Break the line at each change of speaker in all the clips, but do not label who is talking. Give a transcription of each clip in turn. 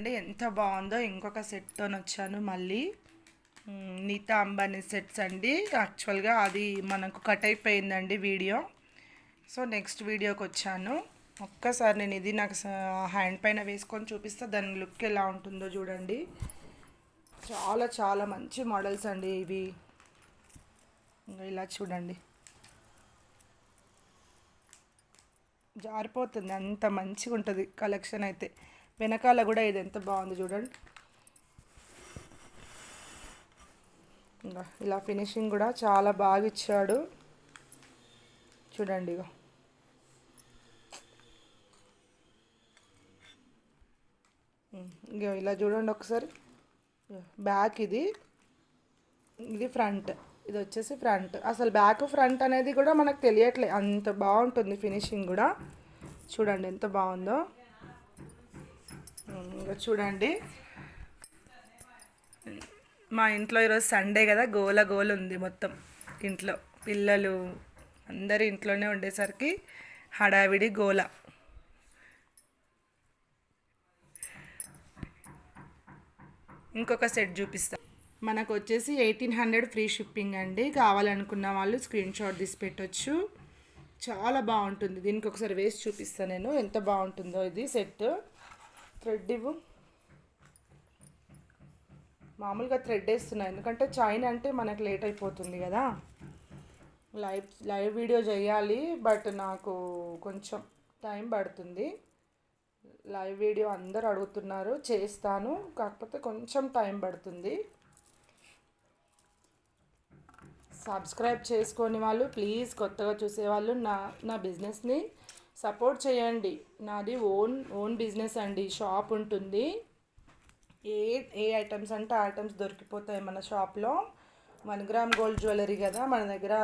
చూడండి ఎంత బాగుందో. ఇంకొక సెట్తో వచ్చాను మళ్ళీ. నీతా అంబానీ సెట్స్ అండి. యాక్చువల్గా అది మనకు కట్ అయిపోయిందండి వీడియో. సో నెక్స్ట్ వీడియోకి వచ్చాను. ఒక్కసారి నేను ఇది నాకు హ్యాండ్ పైన వేసుకొని చూపిస్తే. దాని లుక్ ఎలా ఉంటుందో చూడండి. చాలా చాలా మంచి మోడల్స్ అండి ఇవి. ఇంకా ఇలా చూడండి. జారిపోతుంది. అంత మంచిగా ఉంటుంది కలెక్షన్ అయితే. వెనకాల కూడా ఇది ఎంత బాగుంది చూడండి. ఇంకా ఇలా ఫినిషింగ్ కూడా చాలా బాగా ఇచ్చాడు. చూడండి ఇగో. ఇగో ఇలా చూడండి ఒకసారి. బ్యాక్ ఇది. ఇది ఫ్రంట్. ఇది వచ్చేసి ఫ్రంట్. అసలు బ్యాక్ ఫ్రంట్ అనేది కూడా మనకు తెలియట్లే. అంత బాగుంటుంది ఫినిషింగ్ కూడా. చూడండి ఎంత బాగుందో. ఇంకా చూడండి. మా ఇంట్లో ఈరోజు సండే కదా గోల గోల ఉంది మొత్తం. ఇంట్లో పిల్లలు అందరు ఇంట్లోనే ఉండేసరికి హడావిడి గోల. ఇంకొక సెట్ చూపిస్తా. మనకు వచ్చేసి ఎయిటీన్ హండ్రెడ్ ఫ్రీ షిప్పింగ్ అండి. కావాలనుకున్న వాళ్ళు స్క్రీన్ షాట్ తీసి పెట్టొచ్చు. చాలా బాగుంటుంది. దీనికి ఒకసారి వేసి చూపిస్తాను నేను. ఎంత బాగుంటుందో ఇది సెట్. థ్రెడ్ ఇవ్వు. మామూలుగా థ్రెడ్ వేస్తున్నా ఎందుకంటే చైన్ అంటే మనకు లేట్ అయిపోతుంది కదా. లైవ్ లైవ్ వీడియో చేయాలి బట్ నాకు కొంచెం టైం పడుతుంది. లైవ్ వీడియో అందరు అడుగుతున్నారు చేస్తాను కాకపోతే కొంచెం టైం పడుతుంది. సబ్స్క్రైబ్ చేసుకొని వాళ్ళు ప్లీజ్ కొత్తగా చూసేవాళ్ళు నా నా బిజినెస్ని సపోర్ట్ చేయండి. నాది ఓన్ ఓన్ బిజినెస్ అండి. షాప్ ఉంటుంది. ఏ ఏ ఐటమ్స్ అంటే ఐటమ్స్ దొరికిపోతాయి మన షాప్లో. వన్ గ్రామ్ గోల్డ్ జ్యువెలరీ కదా మన దగ్గర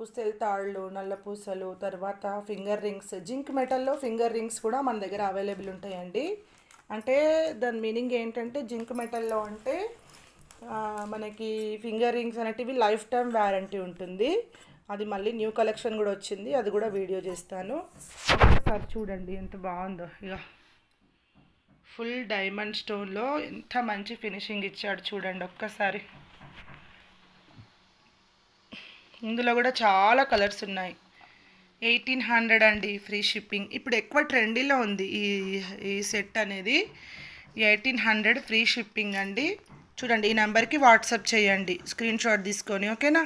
పుస్తెల తాళ్ళు నల్ల పూసలు తర్వాత ఫింగర్ రింగ్స్ జింక్ మెటల్లో ఫింగర్ రింగ్స్ కూడా మన దగ్గర అవైలబుల్ ఉంటాయండి. అంటే దాని మీనింగ్ ఏంటంటే జింక్ మెటల్లో అంటే మనకి ఫింగర్ రింగ్స్ అనేటివి లైఫ్ టైం వ్యారంటీ ఉంటుంది. అది మళ్ళీ న్యూ కలెక్షన్ కూడా వచ్చింది. అది కూడా వీడియో చేస్తాను. ఒకసారి చూడండి ఎంత బాగుందో. ఇక ఫుల్ డైమండ్ స్టోన్లో ఎంత మంచి ఫినిషింగ్ ఇచ్చాడు చూడండి ఒక్కసారి. ఇందులో కూడా చాలా కలర్స్ ఉన్నాయి. ఎయిటీన్ హండ్రెడ్ అండి ఫ్రీ షిప్పింగ్. ఇప్పుడు ఎక్కువ ట్రెండీలో ఉంది ఈ ఈ సెట్ అనేది. ఎయిటీన్ హండ్రెడ్ ఫ్రీ షిప్పింగ్ అండి. చూడండి ఈ నెంబర్కి వాట్సాప్ చేయండి. స్క్రీన్ షాట్ తీసుకొని ఓకేనా?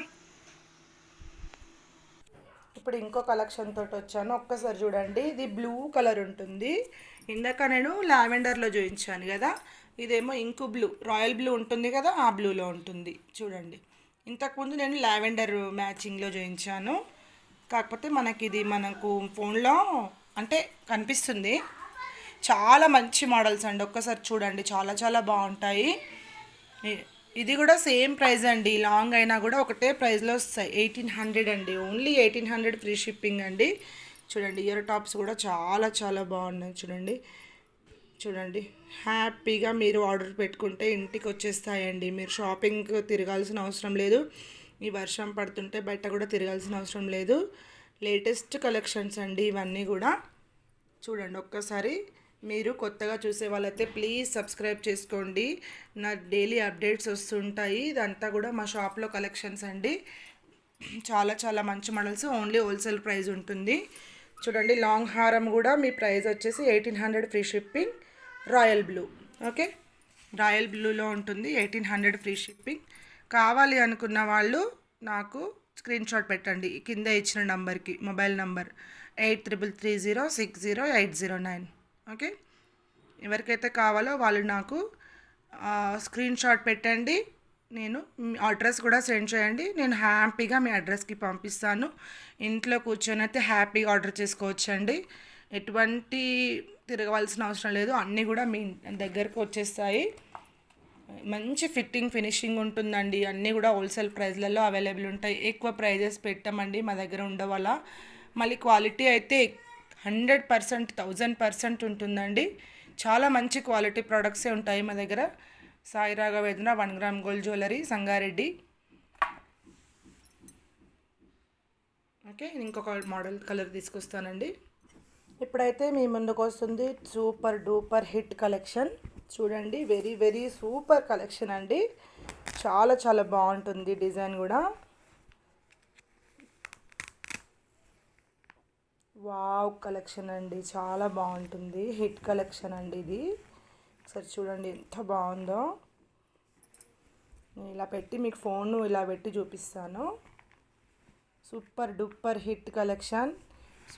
ఇప్పుడు ఇంకో కలెక్షన్ తోటి వచ్చాను. ఒక్కసారి చూడండి. ఇది బ్లూ కలర్ ఉంటుంది. ఇందాక నేను లావెండర్లో చూపించాను కదా. ఇదేమో ఇంకు బ్లూ రాయల్ బ్లూ ఉంటుంది కదా ఆ బ్లూలో ఉంటుంది. చూడండి. ఇంతకుముందు నేను లావెండర్ మ్యాచింగ్లో చూపించాను. కాకపోతే మనకి ఇది మనకు ఫోన్లో అంటే కనిపిస్తుంది. చాలా మంచి మోడల్స్ అండి. ఒక్కసారి చూడండి. చాలా చాలా బాగుంటాయి. ఇది కూడా సేమ్ ప్రైస్ అండి. లాంగ్ అయినా కూడా ఒకటే ప్రైస్లో వస్తాయి. ఎయిటీన్ హండ్రెడ్ అండి. Only eighteen hundred free shipping అండి. చూడండి ఇయర్ టాప్స్ కూడా చాలా చాలా బాగున్నాయి చూడండి. చూడండి హ్యాపీగా మీరు ఆర్డర్ పెట్టుకుంటే ఇంటికి వచ్చేస్తాయండి. మీరు షాపింగ్ తిరగాల్సిన అవసరం లేదు. ఈ వర్షం పడుతుంటే బయట కూడా తిరగాల్సిన అవసరం లేదు. లేటెస్ట్ కలెక్షన్స్ అండి ఇవన్నీ కూడా. చూడండి ఒక్కసారి. మీరు కొత్తగా చూసే వాళ్ళైతే ప్లీజ్ సబ్స్క్రైబ్ చేసుకోండి. నా డైలీ అప్డేట్స్ వస్తుంటాయి. ఇదంతా కూడా మా షాప్లో కలెక్షన్స్ అండి. చాలా చాలా మంచి మోడల్స్ ఓన్లీ హోల్సేల్ ప్రైస్ ఉంటుంది. చూడండి లాంగ్ హారం కూడా మీ ప్రైస్ వచ్చేసి eighteen hundred free shipping royal blue okay royal బ్లూలో ఉంటుంది ఎయిటీన్ హండ్రెడ్ ఫ్రీ షిప్పింగ్ కావాలి అనుకున్న వాళ్ళు నాకు స్క్రీన్ షాట్ పెట్టండి. కింద ఇచ్చిన నంబర్కి mobile number eight triple three zero six zero eight zero nine okay? ఎవరికైతే కావాలో వాళ్ళు నాకు స్క్రీన్ షాట్ పెట్టండి. నేను మీ అడ్రస్ కూడా సెండ్ చేయండి. నేను హ్యాపీగా మీ అడ్రస్కి పంపిస్తాను. ఇంట్లో కూర్చొని అయితే హ్యాపీగా ఆర్డర్ చేసుకోవచ్చండి. ఎటువంటి తిరగవలసిన అవసరం లేదు. అన్నీ కూడా మీ దగ్గరకు వచ్చేస్తాయి. మంచి ఫిట్టింగ్ ఫినిషింగ్ ఉంటుందండి. అన్నీ కూడా హోల్సేల్ ప్రైస్లలో అవైలబుల్ ఉంటాయి. ఎక్కువ ప్రైజెస్ పెట్టామండి మా దగ్గర ఉండవల్ల మళ్ళీ క్వాలిటీ అయితే హండ్రెడ్ పర్సెంట్ థౌజండ్ పర్సెంట్ ఉంటుందండి. చాలా మంచి క్వాలిటీ ప్రోడక్ట్సే ఉంటాయి మా దగ్గర. Sai Raghavendra one gram gold jewellery Sangareddy. Okay ఇంకొక మోడల్ కలర్ తీసుకొస్తానండి. ఇప్పుడైతే మీ ముందుకు వస్తుంది సూపర్ డూపర్ హిట్ కలెక్షన్. చూడండి వెరీ వెరీ సూపర్ కలెక్షన్ అండి. చాలా చాలా బాగుంటుంది డిజైన్ కూడా. వావ్ కలెక్షన్ అండి. చాలా బాగుంటుంది. హిట్ కలెక్షన్ అండి ఇది. ఒకసారి చూడండి ఎంత బాగుందో. నేను ఇలా పెట్టి మీకు ఫోన్ ఇలా పెట్టి చూపిస్తాను. Super duper hit collection.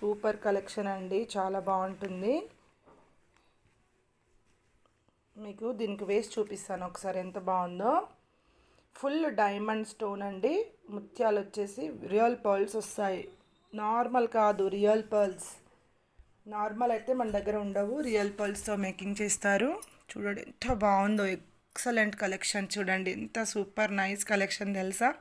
Super collection అండి. చాలా బాగుంటుంది. మీకు దీనికి వేసి చూపిస్తాను ఒకసారి ఎంత బాగుందో. ఫుల్ డైమండ్ స్టోన్ అండి. ముత్యాలు వచ్చేసి రియల్ పర్ల్స్ వస్తాయి. నార్మల్ కాదు రియల్ పర్ల్స్. నార్మల్ అయితే మన దగ్గర ఉండవు. రియల్ పర్ల్స్తో మేకింగ్ చేస్తారు. చూడండి ఎంత బాగుందో ఎక్సలెంట్ కలెక్షన్ చూడండి. ఎంత సూపర్ నైస్ కలెక్షన్ తెలుసా?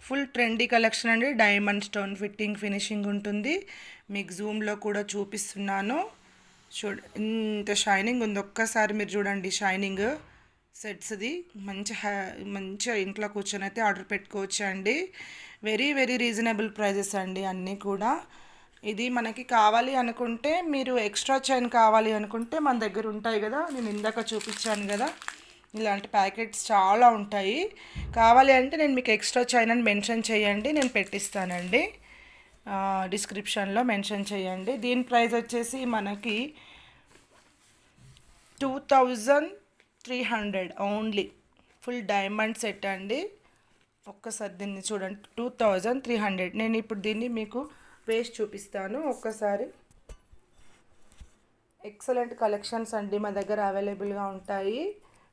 ఫుల్ ట్రెండీ కలెక్షన్ అండి. డైమండ్ స్టోన్ ఫిట్టింగ్ ఫినిషింగ్ ఉంటుంది. మీకు జూమ్లో కూడా చూపిస్తున్నాను. చూడ ఇంత షైనింగ్ ఉంది. ఒక్కసారి మీరు చూడండి షైనింగ్ సెట్స్ది. మంచి హ్యా మంచిగా ఇంట్లో కూర్చొని అయితే ఆర్డర్ పెట్టుకోవచ్చు అండి వెరీ వెరీ రీజనబుల్ ప్రైజెస్ అండి అన్నీ కూడా. ఇది మనకి కావాలి అనుకుంటే మీరు ఎక్స్ట్రా చైన్ కావాలి అనుకుంటే మన దగ్గర ఉంటాయి కదా నేను ఇందాక చూపించాను కదా. ఇలాంటి ప్యాకెట్స్ చాలా ఉంటాయి. కావాలి అంటే నేను మీకు ఎక్స్ట్రా చైన్ అని మెన్షన్ చేయండి నేను పెట్టిస్తానండి. డిస్క్రిప్షన్లో మెన్షన్ చేయండి. దీని ప్రైస్ వచ్చేసి మనకి two thousand three hundred only. Full diamond set అండి. ఒక్కసారి దీన్ని చూడండి. Two thousand three hundred. నేను ఇప్పుడు దీన్ని మీకు వేస్ట్ చూపిస్తాను. ఒక్కసారి. ఎక్సలెంట్ కలెక్షన్స్ అండి మా దగ్గర అవైలబుల్గా ఉంటాయి.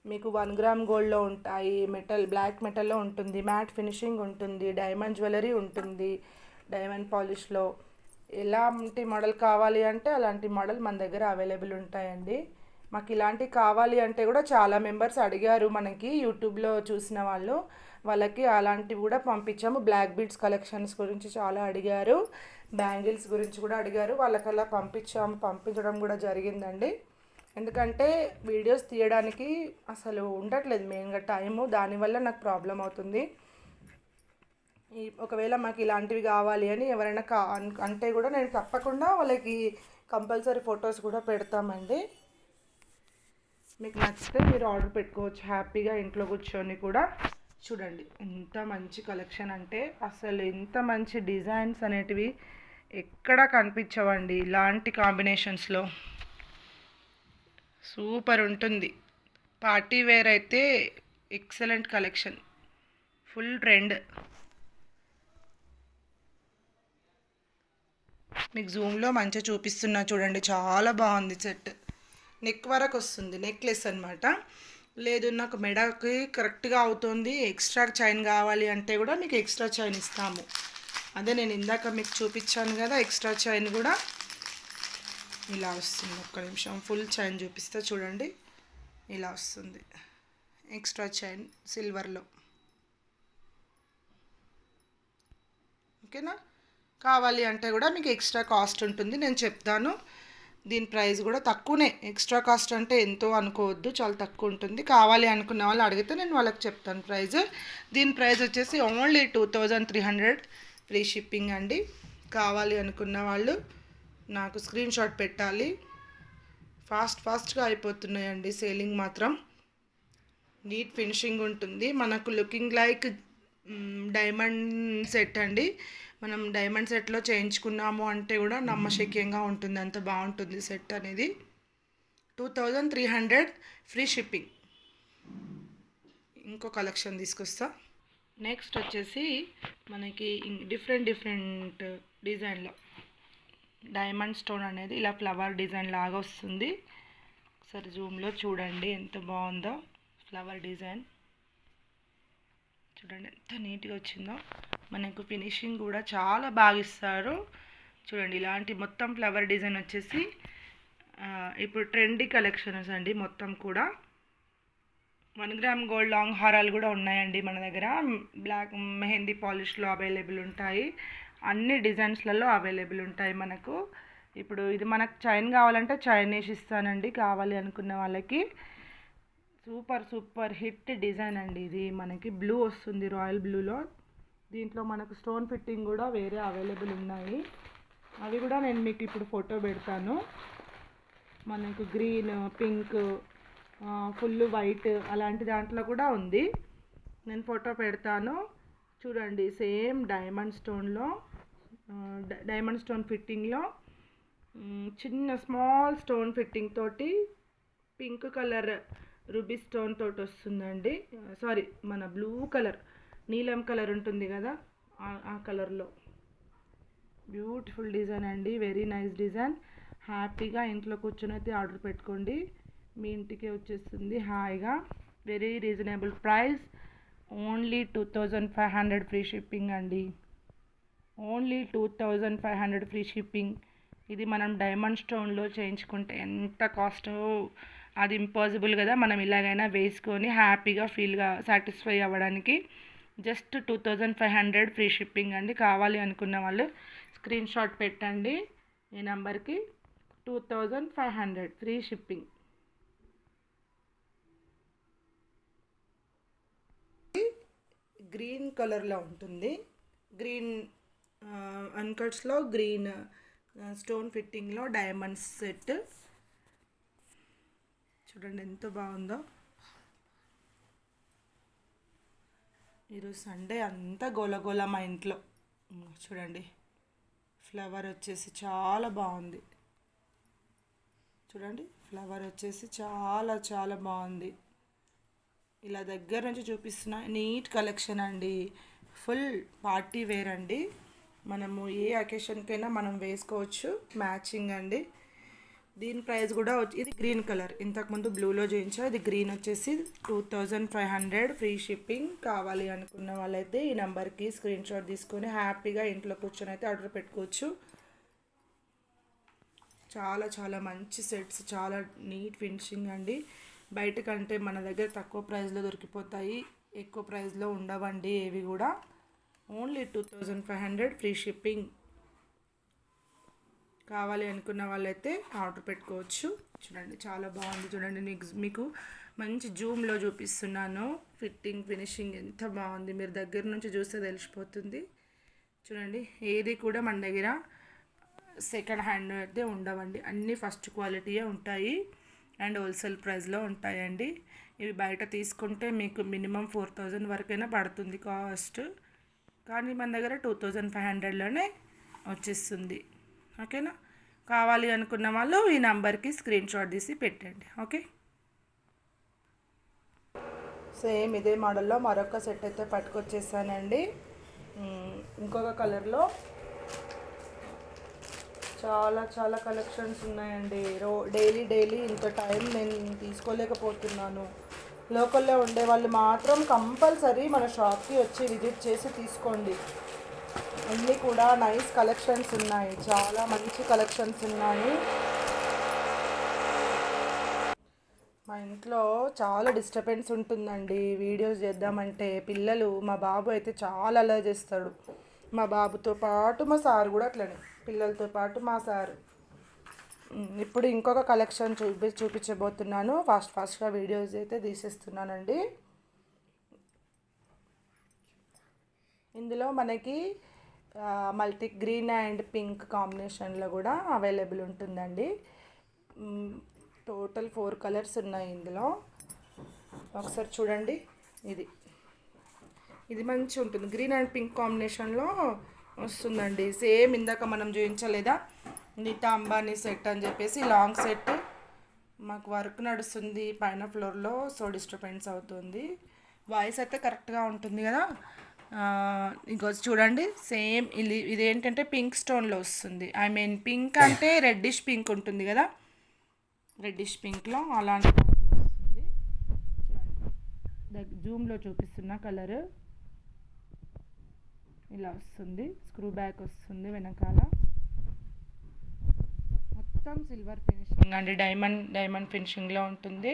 మీకు వన్ గ్రామ్ గోల్డ్లో ఉంటాయి. మెటల్ బ్లాక్ మెటల్లో ఉంటుంది. మ్యాట్ ఫినిషింగ్ ఉంటుంది. డైమండ్ జ్యువెలరీ ఉంటుంది. డైమండ్ పాలిష్లో. ఎలాంటి మోడల్ కావాలి అంటే అలాంటి మోడల్ మన దగ్గర అవైలబుల్ ఉంటాయండి. మాకు ఇలాంటివి కావాలి అంటే కూడా చాలా మెంబర్స్ అడిగారు మనకి యూట్యూబ్లో చూసిన వాళ్ళు. వాళ్ళకి అలాంటివి కూడా పంపించాము. బ్లాక్ బీడ్స్ కలెక్షన్స్ గురించి చాలా అడిగారు. బ్యాంగిల్స్ గురించి కూడా అడిగారు. వాళ్ళకి అలా పంపించాము. పంపించడం కూడా జరిగిందండి. ఎందుకంటే వీడియోస్ తీయడానికి అసలు ఉండట్లేదు మెయిన్గా టైము. దానివల్ల నాకు ప్రాబ్లం అవుతుంది. ఈ ఒకవేళ మాకు ఇలాంటివి కావాలి అని ఎవరైనా కా అంటే కూడా నేను తప్పకుండా వాళ్ళకి కంపల్సరీ ఫొటోస్ కూడా పెడతామండి. మీకు నచ్చితే మీరు ఆర్డర్ పెట్టుకోవచ్చు. హ్యాపీగా ఇంట్లో కూర్చొని కూడా. చూడండి ఎంత మంచి కలెక్షన్ అంటే అసలు ఎంత మంచి డిజైన్స్ అనేటివి ఎక్కడా కనిపించవండి ఇలాంటి కాంబినేషన్స్లో. సూపర్ ఉంటుంది. పార్టీ వేర్ అయితే ఎక్సలెంట్ కలెక్షన్. Full trend. మీకు జూమ్లో మంచిగా చూపిస్తున్నా చూడండి. చాలా బాగుంది సెట్. నెక్ వరకు వస్తుంది నెక్లెస్ అనమాట లేదు నాకు మెడకి కరెక్ట్గా అవుతుంది ఎక్స్ట్రా చైన్ కావాలి అంటే కూడా మీకు ఎక్స్ట్రా చైన్ ఇస్తాము. అదే నేను ఇందాక మీకు చూపించాను కదా ఎక్స్ట్రా చైన్ కూడా. ఇలా వస్తుంది ఒక్క నిమిషం ఫుల్ చైన్ చూపిస్తే చూడండి. ఇలా వస్తుంది ఎక్స్ట్రా చైన్ సిల్వర్లో. ఓకేనా? కావాలి అంటే కూడా మీకు ఎక్స్ట్రా కాస్ట్ ఉంటుంది నేను చెప్తాను. దీని ప్రైస్ కూడా తక్కువనే. ఎక్స్ట్రా కాస్ట్ అంటే ఎంతో అనుకోవద్దు చాలా తక్కువ ఉంటుంది. కావాలి అనుకున్న వాళ్ళు అడిగితే నేను వాళ్ళకి చెప్తాను ప్రైస్. దీని ప్రైస్ వచ్చేసి only two thousand three hundred free shipping అండి. కావాలి అనుకున్న వాళ్ళు నాకు స్క్రీన్ షాట్ పెట్టాలి. ఫాస్ట్ ఫాస్ట్గా అయిపోతున్నాయండి సేలింగ్ మాత్రం. నీట్ ఫినిషింగ్ ఉంటుంది. మనకు లుకింగ్ లైక్ డైమండ్ సెట్ అండి. మనం డైమండ్ సెట్లో చేయించుకున్నాము అంటే కూడా నమ్మశక్యంగా ఉంటుంది. అంత బాగుంటుంది సెట్ అనేది. Two thousand three hundred free shipping ఇంకో కలెక్షన్ తీసుకొస్తా. నెక్స్ట్ వచ్చేసి మనకి డిఫరెంట్ డిఫరెంట్ డిజైన్లో డైమండ్ స్టోన్ అనేది ఇలా ఫ్లవర్ డిజైన్ లాగా వస్తుంది. ఒకసారి జూమ్లో చూడండి ఎంత బాగుందో. ఫ్లవర్ డిజైన్ చూడండి ఎంత నీట్గా వచ్చిందో. మనకు ఫినిషింగ్ కూడా చాలా బాగా ఇస్తారు చూడండి ఇలాంటి మొత్తం ఫ్లవర్ డిజైన్ వచ్చేసి ఇప్పుడు ట్రెండీ కలెక్షన్స్ అండి మొత్తం కూడా. వన్ గ్రామ్ గోల్డ్ లాంగ్ హారాలు కూడా ఉన్నాయండి మన దగ్గర. బ్లాక్ మెహందీ పాలిష్లో అవైలబుల్ ఉంటాయి. అన్ని డిజైన్స్లలో అవైలబుల్ ఉంటాయి మనకు. ఇప్పుడు ఇది మనకు చైన్ కావాలంటే చైన్ వేసి ఇస్తానండి కావాలి అనుకున్న వాళ్ళకి. సూపర్ సూపర్ హిట్ డిజైన్ అండి ఇది. మనకి బ్లూ వస్తుంది రాయల్ బ్లూలో. దీంట్లో మనకు స్టోన్ ఫిట్టింగ్ కూడా వేరే అవైలబుల్ ఉన్నాయి. అవి కూడా నేను మీకు ఇప్పుడు ఫోటో పెడతాను. మనకు గ్రీన్ పింక్ ఫుల్ వైట్ అలాంటి దాంట్లో కూడా ఉంది. నేను ఫోటో పెడతాను. చూడండి సేమ్ డైమండ్ స్టోన్లో డైమండ్ స్టోన్ ఫిట్టింగ్లో చిన్న స్మాల్ స్టోన్ ఫిట్టింగ్ తోటి పింక్ కలర్ రూబీ స్టోన్ తోటి వస్తుందండి. సారీ మన బ్లూ కలర్ నీలం కలర్ ఉంటుంది కదా? ఆ- ఆ కలర్లో. బ్యూటిఫుల్ డిజైన్ అండి. Very nice design. హ్యాపీగా ఇంట్లో కూర్చొని అయితే ఆర్డర్ పెట్టుకోండి. మీ ఇంటికి వచ్చేస్తుంది హాయిగా. Very reasonable price. Only two thousand five hundred free shipping అండి. Only two thousand five hundred free shipping. ఇది మనం డైమండ్ స్టోన్లో చేయించుకుంటే ఎంత కాస్ట్ అది ఇంపాసిబుల్ కదా? మనం ఇలాగైనా వేసుకొని హ్యాపీగా ఫీల్గా సాటిస్ఫై అవ్వడానికి. Just two thousand five hundred free shipping అండి. కావాలి అనుకున్న వాళ్ళు స్క్రీన్ షాట్ పెట్టండి ఈ నెంబర్కి. Two thousand five hundred free shipping. Green కలర్లో ఉంటుంది. గ్రీన్ అన్కట్స్లో గ్రీన్ స్టోన్ ఫిట్టింగ్లో డైమండ్స్ సెట్. చూడండి ఎంత బాగుందో. ఈరోజు సండే అంతా గోలగోల మా ఇంట్లో. చూడండి. ఫ్లవర్ వచ్చేసి చాలా బాగుంది. చూడండి ఫ్లవర్ వచ్చేసి చాలా చాలా బాగుంది. ఇలా దగ్గర నుంచి చూపిస్తున్న నీట్ కలెక్షన్ అండి. ఫుల్ పార్టీ వేర్ అండి. మనము ఏ అకేషన్కైనా మనం వేసుకోవచ్చు. మ్యాచింగ్ అండి. దీని ప్రైస్ కూడా వచ్చి ఇది గ్రీన్ కలర్. ఇంతకుముందు బ్లూలో చేయించా ఇది గ్రీన్ వచ్చేసి two thousand five hundred free shipping కావాలి అనుకున్న వాళ్ళైతే ఈ నెంబర్కి స్క్రీన్ షాట్ తీసుకొని హ్యాపీగా ఇంట్లో కూర్చొని అయితే ఆర్డర్ పెట్టుకోవచ్చు. చాలా చాలా మంచి సెట్స్ చాలా నీట్ ఫినిషింగ్ అండి. బయట కంటే మన దగ్గర తక్కువ ప్రైస్లో దొరికిపోతాయి ఎక్కువ ప్రైస్లో ఉండవండి ఏవి కూడా. Only two thousand five hundred free shipping. కావాలి అనుకున్న వాళ్ళైతే ఆర్డర్ పెట్టుకోవచ్చు. చూడండి చాలా బాగుంది. చూడండి మీకు మీకు మంచి జూమ్లో చూపిస్తున్నాను. ఫిట్టింగ్ ఫినిషింగ్ ఎంత బాగుంది. మీరు దగ్గర నుంచి చూస్తే తెలిసిపోతుంది. చూడండి ఏది కూడా మన దగ్గర సెకండ్ హ్యాండ్ అయితే ఉండవండి. అన్నీ ఫస్ట్ క్వాలిటీయే ఉంటాయి. అండ్ హోల్సేల్ ప్రైస్లో ఉంటాయండి. ఇవి బయట తీసుకుంటే మీకు మినిమం ఫోర్ థౌజండ్ వరకైనా పడుతుంది కాస్ట్. కానీ మన దగ్గర టూ థౌజండ్ ఫైవ్ హండ్రెడ్లోనే వచ్చేస్తుంది. ఓకేనా? కావాలి అనుకున్న వాళ్ళు ఈ నెంబర్కి స్క్రీన్ షాట్ తీసి పెట్టండి. ఓకే? సేమ్ ఇదే మోడల్లో మరొక సెట్ అయితే పట్టుకొచ్చేసానండి. ఇంకొక కలర్లో చాలా చాలా కలెక్షన్స్ ఉన్నాయండి. రో డైలీ డైలీ ఇంత టైం నేను తీసుకోలేకపోతున్నాను. లోకల్లో ఉండే వాళ్ళు మాత్రం కంపల్సరీ మన షాప్కి వచ్చి విజిట్ చేసి తీసుకోండి. అన్నీ కూడా నైస్ కలెక్షన్స్ ఉన్నాయి. చాలా మంచి కలెక్షన్స్ ఉన్నాయి. మా ఇంట్లో చాలా డిస్టర్బెన్స్ ఉంటుందండి. వీడియోస్ చేద్దామంటే పిల్లలు మా బాబు అయితే చాలా అలా చేస్తాడు. మా బాబుతో పాటు మా సార్ కూడా అట్లనే. పిల్లలతో పాటు మా సార్. ఇప్పుడు ఇంకొక కలెక్షన్ చూపి చూపించబోతున్నాను. ఫాస్ట్ ఫాస్ట్గా వీడియోస్ అయితే తీసేస్తున్నానండి. ఇందులో మనకి మల్టీ గ్రీన్ అండ్ పింక్ కాంబినేషన్లో కూడా అవైలబుల్ ఉంటుందండి. టోటల్ ఫోర్ కలర్స్ ఉన్నాయి ఇందులో. ఒకసారి చూడండి. ఇది. ఇది మంచి ఉంటుంది. గ్రీన్ అండ్ పింక్ కాంబినేషన్లో వస్తుందండి. సేమ్ ఇందాక మనం చూపించలేదా? నీటా అంబానీ సెట్ అని చెప్పేసి లాంగ్ సెట్. మాకు వర్క్ నడుస్తుంది పైన ఫ్లోర్లో సో డిస్టర్బెన్స్ అవుతుంది. వాయిస్ అయితే కరెక్ట్గా ఉంటుంది కదా? ఇంకో చూడండి సేమ్ ఇది ఇదేంటంటే పింక్ స్టోన్లో వస్తుంది. ఐ మీన్ పింక్ అంటే రెడ్డిష్ పింక్ ఉంటుంది కదా? రెడ్డిష్ పింక్లో అలాంటి వస్తుంది. చూడండి. జూమ్లో చూపిస్తున్న కలర్. ఇలా వస్తుంది. స్క్రూ బ్యాక్ వస్తుంది వెనకాల. మొత్తం సిల్వర్ ఫినిషింగ్ అండి. డైమండ్ డైమండ్ ఫినిషింగ్లో ఉంటుంది.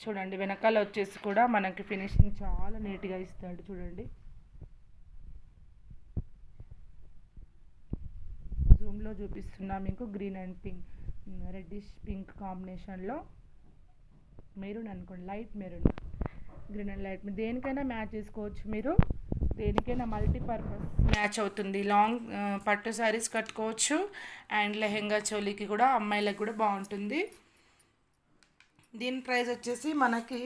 చూడండి వెనకాల వచ్చేసి కూడా మనకి ఫినిషింగ్ చాలా నీట్గా ఇస్తాడు. చూడండి. జూమ్లో చూపిస్తున్నా మీకు. Green and pink reddish pink కాంబినేషన్లో. మెరూన్ అనుకోండి light maroon. Green and light దేనికైనా మ్యాచ్ చేసుకోవచ్చు మీరు. దేనికైనా మల్టీపర్పస్ మ్యాచ్ అవుతుంది. లాంగ్ పట్టు శారీస్ కట్టుకోవచ్చు. అండ్ లెహెంగా చోలీకి కూడా అమ్మాయిలకు కూడా బాగుంటుంది. దీని ప్రైస్ వచ్చేసి మనకి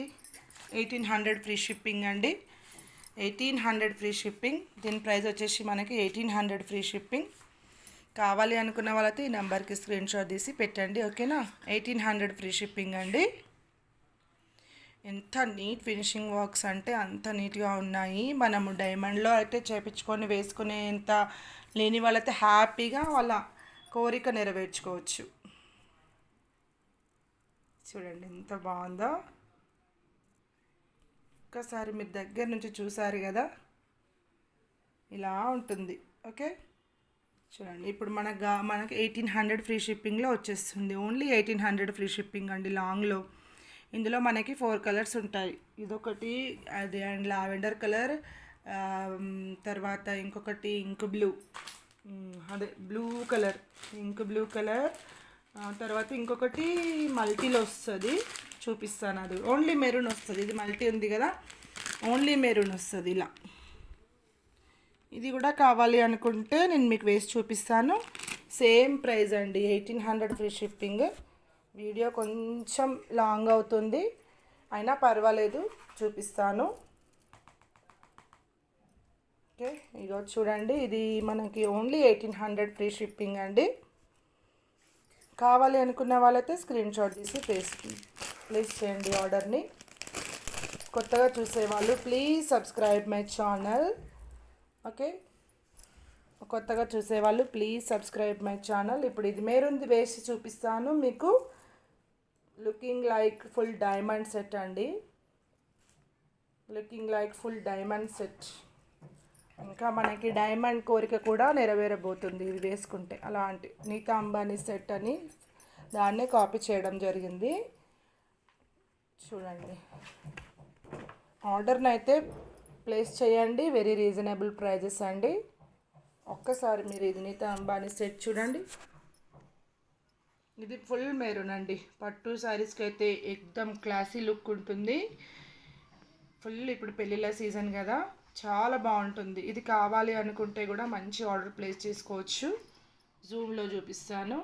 ఎయిటీన్ హండ్రెడ్ ఫ్రీ షిప్పింగ్ అండి. Eighteen hundred free shipping. దీని ప్రైస్ వచ్చేసి మనకి ఎయిటీన్ హండ్రెడ్ ఫ్రీ షిప్పింగ్. కావాలి అనుకున్న వాళ్ళతో ఈ నెంబర్కి స్క్రీన్ షాట్ తీసి పెట్టండి ఓకేనా? ఎయిటీన్ హండ్రెడ్ ఫ్రీ షిప్పింగ్ అండి. ఎంత నీట్ ఫినిషింగ్ వర్క్స్ అంటే అంత నీట్గా ఉన్నాయి. మనము డైమండ్లో అయితే చేపించుకొని వేసుకునేంత లేని వాళ్ళైతే హ్యాపీగా వాళ్ళ కోరిక నెరవేర్చుకోవచ్చు. చూడండి ఎంత బాగుందో. ఒక్కసారి మీరు దగ్గర నుంచి చూసారు కదా? ఇలా ఉంటుంది ఓకే? చూడండి. ఇప్పుడు మనకు మనకి ఎయిటీన్ హండ్రెడ్ ఫ్రీ షిప్పింగ్లో వచ్చేస్తుంది. Only eighteen hundred free shipping అండి లాంగ్లో. ఇందులో మనకి ఫోర్ కలర్స్ ఉంటాయి. ఇదొకటి అది అండ్ లావెండర్ కలర్ తర్వాత ఇంకొకటి ఇంక్ బ్లూ. అదే blue colour ink blue colour. తర్వాత ఇంకొకటి మల్టీలో వస్తుంది. చూపిస్తాను అది. ఓన్లీ మెరూన్ వస్తుంది. ఇది మల్టీ ఉంది కదా. ఓన్లీ మెరూన్ వస్తుంది ఇలా. ఇది కూడా కావాలి అనుకుంటే నేను మీకు వేసి చూపిస్తాను. సేమ్ ప్రైస్ అండి eighteen hundred free shipping video కొంచెం లాంగ్ అవుతుంది. అయినా పర్వాలేదు చూపిస్తాను. ఓకే ఇగో చూడండి ఇది మనకి only eighteen hundred free shipping అండి. కావాలి అనుకున్న వాళ్ళైతే స్క్రీన్ షాట్ తీసి ప్లేస్ ప్లేస్ చేయండి ఆర్డర్ని కొత్తగా చూసేవాళ్ళు please subscribe my channel okay? కొత్తగా చూసేవాళ్ళు ప్లీజ్ సబ్స్క్రైబ్ మై ఛానల్ ఇప్పుడు ఇది మేరుంది వేసి చూపిస్తాను మీకు. Looking like full diamond set అండి. Looking like full diamond set ఇంకా మనకి డైమండ్ కోరిక కూడా నెరవేరబోతుంది ఇది వేసుకుంటే. అలాంటి నీతా అంబానీ సెట్ అని దాన్నే కాపీ చేయడం జరిగింది. చూడండి. ఆర్డర్ని అయితే ప్లేస్ చేయండి. వెరీ రీజనబుల్ ప్రైజెస్ అండి. ఒక్కసారి మీరు ఇది నీత అంబానీ సెట్ చూడండి. ఇది ఫుల్ మెరూన్ అండి. పట్టు శారీస్కి అయితే ఎక్దమ్ క్లాసీ లుక్ ఉంటుంది. ఫుల్ ఇప్పుడు పెళ్ళిళ్ళ సీజన్ కదా. చాలా బాగుంటుంది. ఇది కావాలి అనుకుంటే కూడా మంచి ఆర్డర్ ప్లేస్ చేసుకోవచ్చు. జూమ్లో చూపిస్తాను.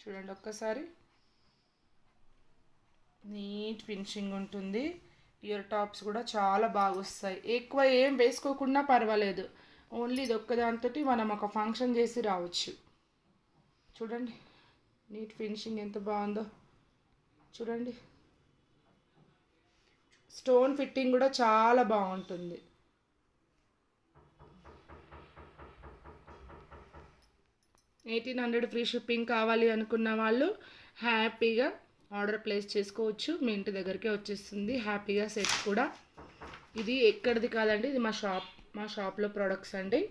చూడండి ఒక్కసారి. నీట్ ఫినిషింగ్ ఉంటుంది. ఇయర్ టాప్స్ కూడా చాలా బాగా వస్తాయి ఎక్కువ ఏం వేసుకోకుండా పర్వాలేదు. ఓన్లీ ఇది ఒక్కదాంతో మనం ఒక ఫంక్షన్ చేసి రావచ్చు. చూడండి నీట్ ఫినిషింగ్ ఎంత బాగుందో. చూడండి. స్టోన్ ఫిట్టింగ్ కూడా చాలా బాగుంటుంది. ఎయిటీన్ హండ్రెడ్ ఫ్రీ షిప్పింగ్ కావాలి అనుకున్న వాళ్ళు హ్యాపీగా ఆర్డర్ ప్లేస్ చేసుకోవచ్చు. మీ ఇంటి దగ్గరికే వచ్చేస్తుంది. హ్యాపీగా సెట్ కూడా. ఇది ఎక్కడిది కాదండి. ఇది మా షాప్ మా షాప్లో ప్రొడక్ట్స్ అండి.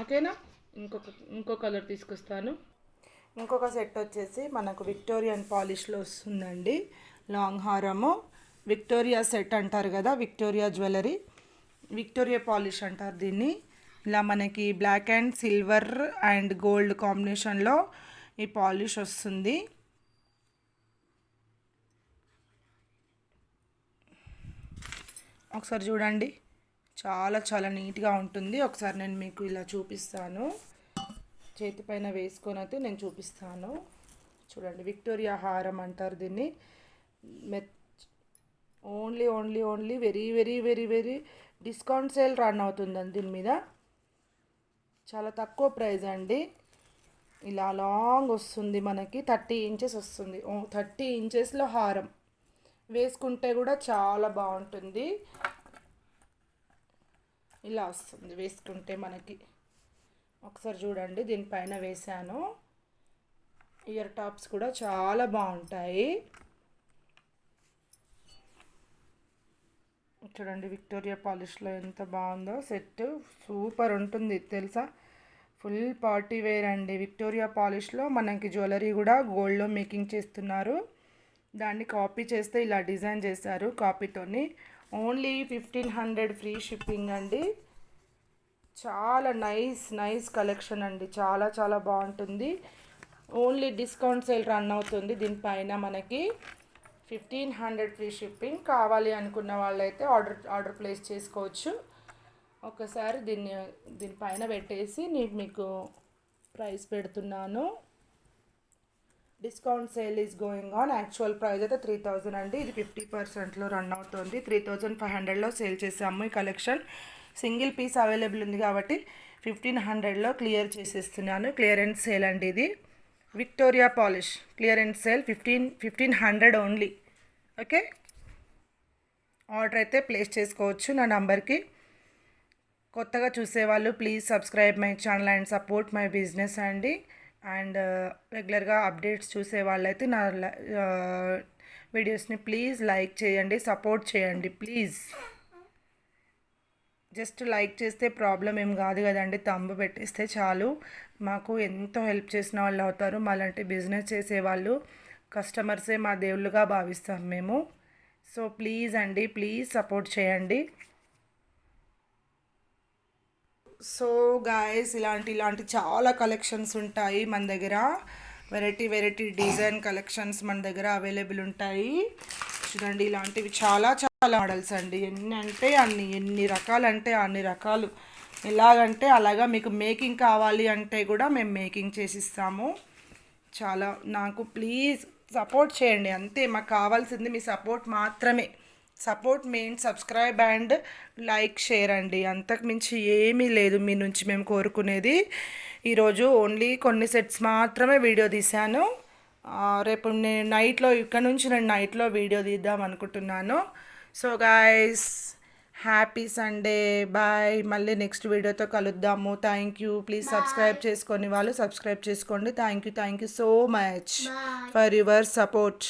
ఓకేనా? ఇంకొక ఇంకో కలర్ తీసుకొస్తాను. ఇంకొక సెట్ వచ్చేసి మనకు విక్టోరియన్ పాలిష్లో వస్తుందండి. లాంగ్ హారము. విక్టోరియా సెట్ అంటారు కదా విక్టోరియా జ్యువెలరీ. విక్టోరియా పాలిష్ అంటారు దీన్ని. ఇలా మనకి black and silver and gold కాంబినేషన్లో ఈ పాలిష్ వస్తుంది. ఒకసారి చూడండి. చాలా చాలా నీట్గా ఉంటుంది. ఒకసారి నేను మీకు ఇలా చూపిస్తాను. చేతి పైన వేసుకొని అయితే నేను చూపిస్తాను. చూడండి విక్టోరియా హారం అంటారు దీన్ని. మెత్ only only only very very very very discount sale run అవుతుందండి దీని మీద. చాలా తక్కువ ప్రైస్ అండి. ఇలా లాంగ్ వస్తుంది మనకి. థర్టీ ఇంచెస్ వస్తుంది. థర్టీ ఇంచెస్లో హారం. వేసుకుంటే కూడా చాలా బాగుంటుంది. ఇలా వస్తుంది వేసుకుంటే మనకి. ఒకసారి చూడండి దీనిపైన వేసాను ఇయర్ టాప్స్ కూడా చాలా బాగుంటాయి. చూడండి విక్టోరియా పాలిష్లో ఎంత బాగుందో సెట్ సూపర్ ఉంటుంది తెలుసా? ఫుల్ పార్టీ వేర్ అండి. విక్టోరియా పాలిష్లో మనకి జ్యువెలరీ కూడా గోల్డ్లో మేకింగ్ చేస్తున్నారు. దాన్ని కాపీ చేస్తే ఇలా డిజైన్ చేశారు కాపీతోని. Only fifteen hundred free shipping అండి. చాలా నైస్ నైస్ కలెక్షన్ అండి. చాలా చాలా బాగుంటుంది. ఓన్లీ డిస్కౌంట్ సేల్ రన్ అవుతుంది దీనిపైన మనకి. ఫిఫ్టీన్ హండ్రెడ్ ఫ్రీ షిప్పింగ్ కావాలి అనుకున్న వాళ్ళైతే ఆర్డర్ ఆర్డర్ ప్లేస్ చేసుకోవచ్చు. ఒకసారి దీన్ని దీనిపైన పెట్టేసి నేను మీకు ప్రైస్ పెడుతున్నాను. Discount sale is going on. Actual price అయితే త్రీ థౌజండ్ అండి. ఇది ఫిఫ్టీ పర్సెంట్లో రన్ అవుతుంది. త్రీ థౌజండ్ ఫైవ్ హండ్రెడ్లో సేల్ చేసాము ఈ కలెక్షన్. సింగిల్ పీస్ అవైలబుల్ ఉంది కాబట్టి ఫిఫ్టీన్ హండ్రెడ్లో క్లియర్ చేసేస్తున్నాను. క్లియరెన్స్ సేల్ అండి ఇది. Victoria polish. Clearance sale fifteen fifteen hundred only. Okay? Order అయితే ప్లేస్ చేసుకోవచ్చు నా నంబర్కి. కొత్తగా చూసేవాళ్ళు please subscribe my channel and support my business అండి. అండ్ uh, రెగ్యులర్గా అప్డేట్స్ చూసే వాళ్ళైతే నా వీడియోస్ని ప్లీజ్ లైక్ చేయండి సపోర్ట్ చేయండి ప్లీజ్ జస్ట్ లైక్ చేస్తే ప్రాబ్లం ఏం కాదు కదండి తంబు పెట్టేస్తే చాలు. మాకు ఎంతో హెల్ప్ చేసిన వాళ్ళు అవుతారు మాలాంటి బిజినెస్ చేసేవాళ్ళు కస్టమర్సే మా దేవుళ్ళుగా భావిస్తాం మేము. సో ప్లీజ్ అండి ప్లీజ్ సపోర్ట్ చేయండి. సో గాయస్ ఇలాంటి ఇలాంటి చాలా కలెక్షన్స్ ఉంటాయి మన దగ్గర. వెరైటీ వెరైటీ డిజైన్ కలెక్షన్స్ మన దగ్గర అవైలబుల్ ఉంటాయి. చూడండి ఇలాంటివి చాలా చాలా మోడల్స్ అండి. ఎన్ని అంటే అన్ని ఎన్ని రకాలు అంటే అన్ని రకాలు. ఎలాగంటే అలాగా మీకు మేకింగ్ కావాలి అంటే కూడా మేము మేకింగ్ చేసిస్తాము. చాలా నాకు ప్లీజ్ సపోర్ట్ చేయండి. అంతే మాకు కావాల్సింది మీ సపోర్ట్ మాత్రమే. Support main subscribe and like share అండి. అంతకు మించి ఏమీ లేదు మీ నుంచి మేము కోరుకునేది. ఈరోజు ఓన్లీ కొన్ని సెట్స్ మాత్రమే వీడియో తీశాను. రేపు నేను నైట్లో ఇక్కడ నుంచి నేను నైట్లో వీడియో తీద్దాం అనుకుంటున్నాను. So guys happy Sunday. Bye. మళ్ళీ నెక్స్ట్ వీడియోతో కలుద్దాము. Thank you. ప్లీజ్ సబ్స్క్రైబ్ చేసుకొని వాళ్ళు సబ్స్క్రైబ్ చేసుకోండి. Thank you. Thank you so much for your support.